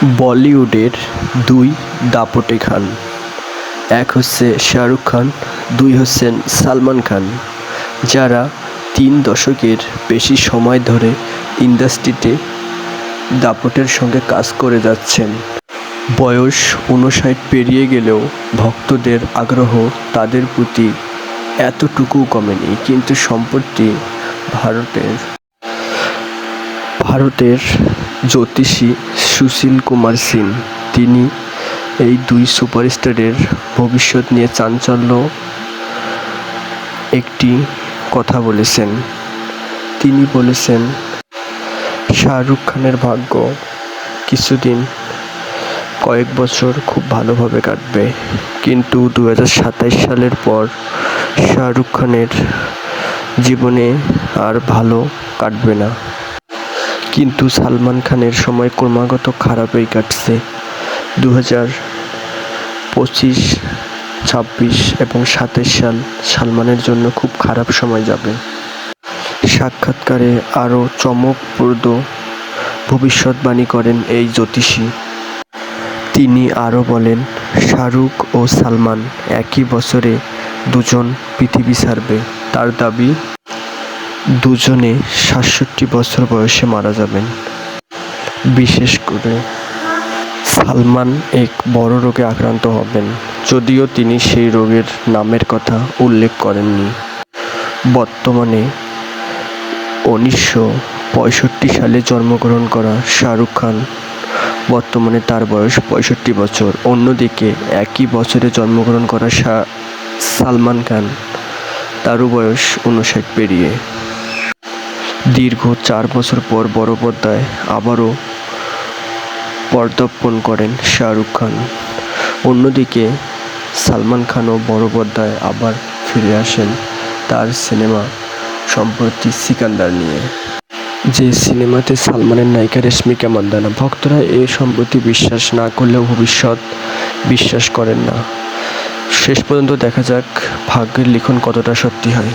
বলিউডের দুই দাপটে খান। এক হচ্ছে শাহরুখ খান, দুই হচ্ছেন সালমান খান, যারা তিন দশকের বেশি সময় ধরে ইন্ডাস্ট্রিতে দাপটের সঙ্গে কাজ করে যাচ্ছেন। বয়স উনষাট পেরিয়ে গেলেও ভক্তদের আগ্রহ তাদের প্রতি এতটুকু কমেনি, কিন্তু সম্প্রতি ভারতের ভারতের জ্যোতিষী সুশীল কুমার সিং। তিনি এই দুই সুপারস্টারের ভবিষ্যৎ নিয়ে চাঞ্চল্য একটি কথা বলেছেন। তিনি বলেছেন, শাহরুখ খানের ভাগ্য কিছুদিন, কয়েক বছর খুব ভালোভাবে কাটবে। কিন্তু দু হাজার সাতাশ সালের পর শাহরুখ খানের জীবনে আর ভালো কাটবে না। কিন্তু সালমান খানের সময় ক্রমাগত খারাপই কাটছে। দু হাজার পঁচিশ, ছাব্বিশ এবং সাতাশ সাল সালমানের জন্য খুব খারাপ সময় যাবে। সাক্ষাৎকারে আরও চমকপ্রদ ভবিষ্যৎবাণী করেন এই জ্যোতিষী। তিনি আরও বলেন, শাহরুখ ও সালমান একই বছরে দুজন পৃথিবী ছাড়বে। তার দাবি দুজনে সাতষট্টি বছর বয়সে মারা যাবেন। বিশেষ করে সালমান এক বড় রোগে আক্রান্ত হবেন, যদিও তিনি সেই রোগের নামের কথা উল্লেখ করেননি। বর্তমানে উনিশশো পঁয়ষট্টি সালে জন্মগ্রহণ করা শাহরুখ খান, বর্তমানে তার বয়স পঁয়ষট্টি বছর। অন্যদিকে একই বছরে জন্মগ্রহণ করা সালমান খান, তারও বয়স উনষাট পেরিয়ে দীর্ঘ চার বছর পর বড় আবারও পদার্পণ করেন শাহরুখ খান। অন্যদিকে সালমান খানও বড় আবার ফিরে আসেন তার সিনেমা সম্প্রতি সিকান্দার নিয়ে। যে সিনেমাতে সালমানের নায়িকা রেশমিকা মান্দানা ভক্তরা এ সম্প্রতি বিশ্বাস না করলেও ভবিষ্যৎ বিশ্বাস করেন না। শেষ পর্যন্ত দেখা যাক ভাগ্যের লিখন কতটা সত্যি হয়।